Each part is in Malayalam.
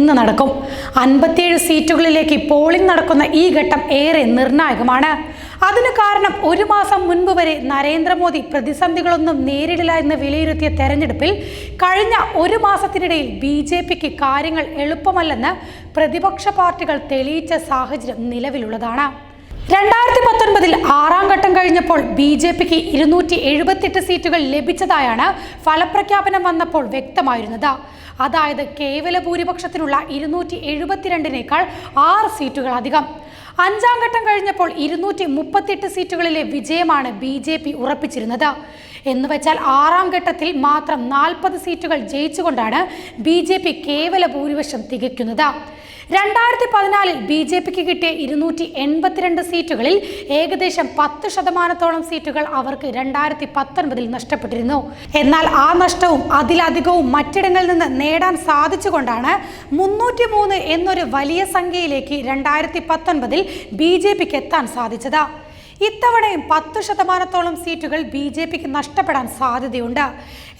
ഇന്ന് നടക്കും. അൻപത്തിയേഴ് സീറ്റുകളിലേക്ക് പോളിംഗ് നടക്കുന്ന ഈ ഘട്ടം ഏറെ നിർണായകമാണ്. അതിന് കാരണം ഒരു മാസം മുൻപ് വരെ നരേന്ദ്രമോദി പ്രതിസന്ധികളൊന്നും നേരിടില്ല എന്ന് വിലയിരുത്തിയ തെരഞ്ഞെടുപ്പിൽ കഴിഞ്ഞ ഒരു മാസത്തിനിടയിൽ ബി ജെ പിക്ക് കാര്യങ്ങൾ എളുപ്പമല്ലെന്ന് പ്രതിപക്ഷ പാർട്ടികൾ തെളിയിച്ച സാഹചര്യം നിലവിലുള്ളതാണ്. രണ്ടായിരത്തി പത്തൊൻപതിൽ ആറാം ഘട്ടം കഴിഞ്ഞപ്പോൾ ബി ജെ പിക്ക് ഇരുന്നൂറ്റി എഴുപത്തെട്ട് സീറ്റുകൾ ലഭിച്ചതായാണ് ഫലപ്രഖ്യാപനം വന്നപ്പോൾ വ്യക്തമായിരുന്നത്. അതായത് കേവല ഭൂരിപക്ഷത്തിലുള്ള ഇരുന്നൂറ്റി എഴുപത്തിരണ്ടിനേക്കാൾ ആറ് സീറ്റുകൾ അധികം അഞ്ചാം ഘട്ടം കഴിഞ്ഞപ്പോൾ ഇരുന്നൂറ്റി മുപ്പത്തിയെട്ട് സീറ്റുകളിലെ വിജയമാണ് ബി ജെ പി ഉറപ്പിച്ചിരുന്നത്. എന്ന് വെച്ചാൽ ആറാം ഘട്ടത്തിൽ മാത്രം നാൽപ്പത് സീറ്റുകൾ ജയിച്ചുകൊണ്ടാണ് ബി ജെ പി കേവല ഭൂരിപക്ഷം തികയ്ക്കുന്നത്. രണ്ടായിരത്തി പതിനാലിൽ ബി ജെ പിക്ക് കിട്ടിയ ഇരുന്നൂറ്റി എൺപത്തിരണ്ട് സീറ്റുകളിൽ ഏകദേശം പത്ത് ശതമാനത്തോളം സീറ്റുകൾ അവർക്ക് രണ്ടായിരത്തി പത്തൊൻപതിൽ നഷ്ടപ്പെട്ടിരുന്നു. എന്നാൽ ആ നഷ്ടവും അതിലധികവും മറ്റിടങ്ങളിൽ നിന്ന് നേടാൻ സാധിച്ചുകൊണ്ടാണ് മുന്നൂറ്റി മൂന്ന് എന്നൊരു വലിയ സംഖ്യയിലേക്ക് രണ്ടായിരത്തി പത്തൊൻപതിൽ ബി ജെ പിക്ക് എത്താൻ സാധിച്ചത്. ഇത്തവണയും പത്ത് ശതമാനത്തോളം സീറ്റുകൾ ബി ജെ പിക്ക് നഷ്ടപ്പെടാൻ സാധ്യതയുണ്ട്.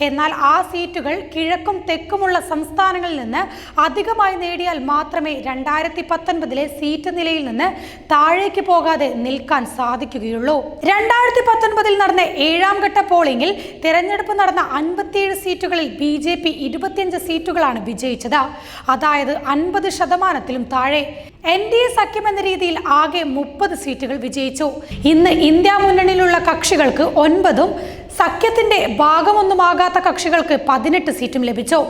എന്നാൽ ആ സീറ്റുകൾ കിഴക്കും തെക്കുമുള്ള സംസ്ഥാനങ്ങളിൽ നിന്ന് അധികമായി നേടിയാൽ മാത്രമേ രണ്ടായിരത്തി പത്തൊൻപതിലെ സീറ്റ് നിലയിൽ നിന്ന് താഴേക്ക് പോകാതെ നിൽക്കാൻ സാധിക്കുകയുള്ളൂ. രണ്ടായിരത്തി പത്തൊൻപതിൽ നടന്ന ഏഴാം ഘട്ട പോളിംഗിൽ തിരഞ്ഞെടുപ്പ് നടന്ന അൻപത്തിയേഴ് സീറ്റുകളിൽ ബി ജെ പി ഇരുപത്തിയഞ്ച് സീറ്റുകളാണ് വിജയിച്ചത്. അതായത് അൻപത് ശതമാനത്തിലും താഴെ. എൻ ഡി എ സഖ്യം എന്ന രീതിയിൽ ആകെ മുപ്പത് സീറ്റുകൾ വിജയിച്ചു. ഇന്ന് ഇന്ത്യ മുന്നണിയിലുള്ള കക്ഷികൾക്ക് ഒൻപതും സഖ്യത്തിന്റെ ഭാഗമൊന്നുമാകാത്ത കക്ഷികൾക്ക് പതിനെട്ട് സീറ്റും ലഭിച്ചു.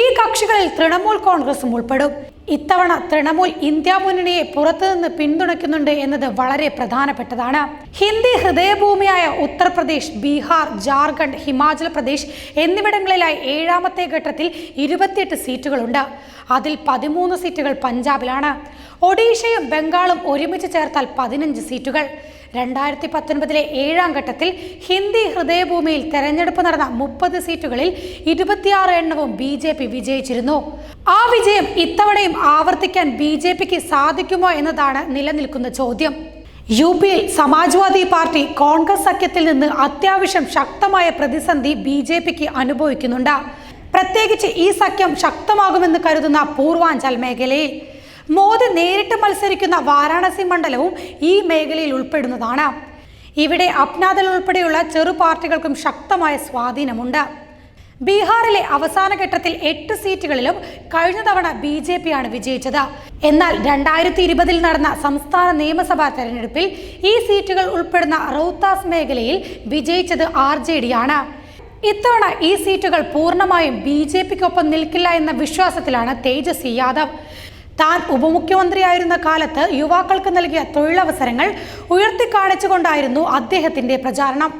ഈ കക്ഷികളിൽ തൃണമൂൽ കോൺഗ്രസും ഉൾപ്പെടും. ഇത്തവണ തൃണമൂൽ ഇന്ത്യ മുന്നണിയെ പുറത്തുനിന്ന് പിന്തുണയ്ക്കുന്നുണ്ട് എന്നത് വളരെ പ്രധാനപ്പെട്ടതാണ്. ഹിന്ദി ഹൃദയഭൂമിയായ ഉത്തർപ്രദേശ് ബീഹാർ ജാർഖണ്ഡ് ഹിമാചൽ പ്രദേശ് എന്നിവിടങ്ങളിലായി ഏഴാമത്തെ ഘട്ടത്തിൽ ഇരുപത്തിയെട്ട് സീറ്റുകളുണ്ട്. അതിൽ പതിമൂന്ന് സീറ്റുകൾ പഞ്ചാബിലാണ്. ഒഡീഷയും ബംഗാളും ഒരുമിച്ച് ചേർത്താൽ പതിനഞ്ച് സീറ്റുകൾ. രണ്ടായിരത്തി പത്തൊൻപതിലെ ഏഴാം ഘട്ടത്തിൽ ഹിന്ദി ഹൃദയഭൂമിയിൽ തെരഞ്ഞെടുപ്പ് നടന്ന മുപ്പത് സീറ്റുകളിൽ ഇരുപത്തിയാറ് എണ്ണവും ബി ജെ പി വിജയിച്ചിരുന്നു. ആ വിജയം ഇത്തവണയും ആവർത്തിക്കാൻ ബി ജെ പിക്ക് സാധിക്കുമോ എന്നതാണ് നിലനിൽക്കുന്ന ചോദ്യം. യു പിയിൽ സമാജ്വാദി പാർട്ടി കോൺഗ്രസ് സഖ്യത്തിൽ നിന്ന് അത്യാവശ്യം ശക്തമായ പ്രതിസന്ധി ബി ജെ പിക്ക് അനുഭവിക്കുന്നുണ്ട്. പ്രത്യേകിച്ച് ഈ സഖ്യം ശക്തമാകുമെന്ന് കരുതുന്ന പൂർവാഞ്ചൽ മേഖലയിൽ. മോദി നേരിട്ട് മത്സരിക്കുന്ന വാരാണസി മണ്ഡലവും ഈ മേഖലയിൽ ഉൾപ്പെടുന്നതാണ്. ഇവിടെ അപ്നാദൽ ഉൾപ്പെടെയുള്ള ചെറു പാർട്ടികൾക്കും ശക്തമായ സ്വാധീനമുണ്ട്. ബീഹാറിലെ അവസാന ഘട്ടത്തിൽ എട്ട് സീറ്റുകളിലും കഴിഞ്ഞ തവണ ബി ജെ പിയാണ് വിജയിച്ചത്. എന്നാൽ രണ്ടായിരത്തി ഇരുപതിൽ നടന്ന സംസ്ഥാന നിയമസഭാ തെരഞ്ഞെടുപ്പിൽ ഈ സീറ്റുകൾ ഉൾപ്പെടുന്ന റൌത്താസ് മേഖലയിൽ വിജയിച്ചത് ആർ ജെ ഡി ആണ് ഇത്തവണ ഈ സീറ്റുകൾ പൂർണമായും ബി ജെ പിക്കൊപ്പം നിൽക്കില്ല എന്ന വിശ്വാസത്തിലാണ് തേജസ്വി യാദവ്. താൻ ഉപമുഖ്യമന്ത്രിയായിരുന്ന കാലത്ത് യുവാക്കൾക്ക് നൽകിയ തൊഴിലവസരങ്ങൾ ഉയർത്തിക്കാണിച്ചുകൊണ്ടായിരുന്നു അദ്ദേഹത്തിന്റെ പ്രചാരണം.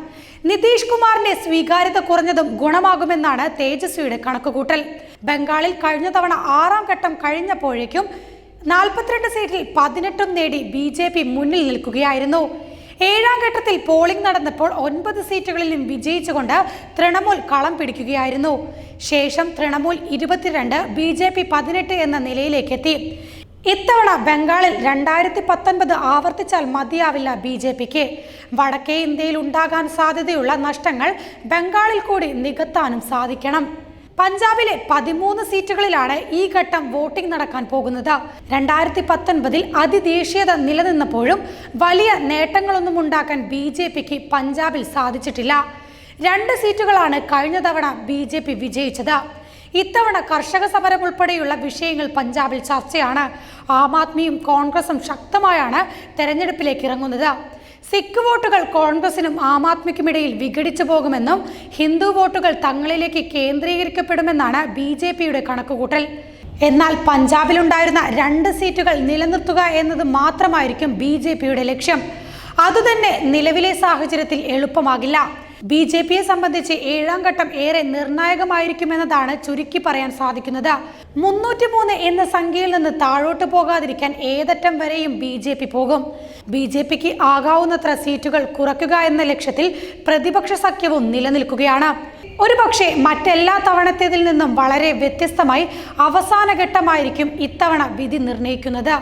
നിതീഷ് കുമാറിന്റെ സ്വീകാര്യത കുറഞ്ഞതും ഗുണമാകുമെന്നാണ് തേജസ്വിയുടെ കണക്കുകൂട്ടൽ. ബംഗാളിൽ കഴിഞ്ഞ തവണ ആറാം ഘട്ടം കഴിഞ്ഞപ്പോഴേക്കും നാൽപ്പത്തിരണ്ട് സീറ്റിൽ പതിനെട്ടും നേടി ബി ജെ പി മുന്നിൽ നിൽക്കുകയായിരുന്നു. ഏഴാം ഘട്ടത്തിൽ പോളിംഗ് നടന്നപ്പോൾ ഒൻപത് സീറ്റുകളിലും വിജയിച്ചുകൊണ്ട് തൃണമൂൽ കളം പിടിക്കുകയായിരുന്നു. ശേഷം തൃണമൂൽ ഇരുപത്തിരണ്ട് ബി ജെ പി പതിനെട്ട് എന്ന നിലയിലേക്കെത്തി. ഇത്തവണ ബംഗാളിൽ രണ്ടായിരത്തി പത്തൊൻപത് ആവർത്തിച്ചാൽ മതിയാവില്ല ബി ജെ പിക്ക്. വടക്കേ ഇന്ത്യയിൽ ഉണ്ടാകാൻ സാധ്യതയുള്ള നഷ്ടങ്ങൾ ബംഗാളിൽ കൂടി നികത്താനും സാധിക്കണം. പഞ്ചാബിലെ പതിമൂന്ന് സീറ്റുകളിലാണ് ഈ ഘട്ടം വോട്ടിംഗ് നടക്കാൻ പോകുന്നത്. രണ്ടായിരത്തി പത്തൊൻപതിൽ അതിദേശീയത നിലനിന്നപ്പോഴും വലിയ നേട്ടങ്ങളൊന്നും ഉണ്ടാക്കാൻ ബി ജെ പിക്ക് പഞ്ചാബിൽ സാധിച്ചിട്ടില്ല. രണ്ട് സീറ്റുകളാണ് കഴിഞ്ഞ തവണ ബി ജെ പി വിജയിച്ചത്. ഇത്തവണ കർഷക സമരം ഉൾപ്പെടെയുള്ള വിഷയങ്ങൾ പഞ്ചാബിൽ ചർച്ചയാണ്. ആം ആദ്മിയും കോൺഗ്രസും ശക്തമായാണ് തെരഞ്ഞെടുപ്പിലേക്ക് ഇറങ്ങുന്നത്. സിഖ് വോട്ടുകൾ കോൺഗ്രസിനും ആം ആദ്മിക്കുമിടയിൽ വിഘടിച്ചു പോകുമെന്നും ഹിന്ദു വോട്ടുകൾ തങ്ങളിലേക്ക് കേന്ദ്രീകരിക്കപ്പെടുമെന്നാണ് ബി ജെ പിയുടെ കണക്കുകൂട്ടൽ. എന്നാൽ പഞ്ചാബിലുണ്ടായിരുന്ന രണ്ട് സീറ്റുകൾ നിലനിർത്തുക എന്നത് മാത്രമായിരിക്കും ബി ജെ പിയുടെ ലക്ഷ്യം. അതുതന്നെ നിലവിലെ സാഹചര്യത്തിൽ എളുപ്പമാകില്ല. ബി ജെ പിയെ സംബന്ധിച്ച് ഏഴാം ഘട്ടം ഏറെ നിർണായകമായിരിക്കുമെന്നതാണ് ചുരുക്കി പറയാൻ സാധിക്കുന്നത്. മുന്നൂറ്റി മൂന്ന് എന്ന സംഖ്യയിൽ നിന്ന് താഴോട്ട് പോകാതിരിക്കാൻ ഏതറ്റം വരെയും ബി ജെ പി പോകും. ബി ജെ പിക്ക് ആകാവുന്നത്ര സീറ്റുകൾ കുറയ്ക്കുക എന്ന ലക്ഷ്യത്തിൽ പ്രതിപക്ഷ സഖ്യവും നിലനിൽക്കുകയാണ്. ഒരുപക്ഷെ മറ്റെല്ലാ തവണത്തേതിൽ നിന്നും വളരെ വ്യത്യസ്തമായി അവസാന ഘട്ടമായിരിക്കും ഇത്തവണ വിധി നിർണയിക്കുന്നത്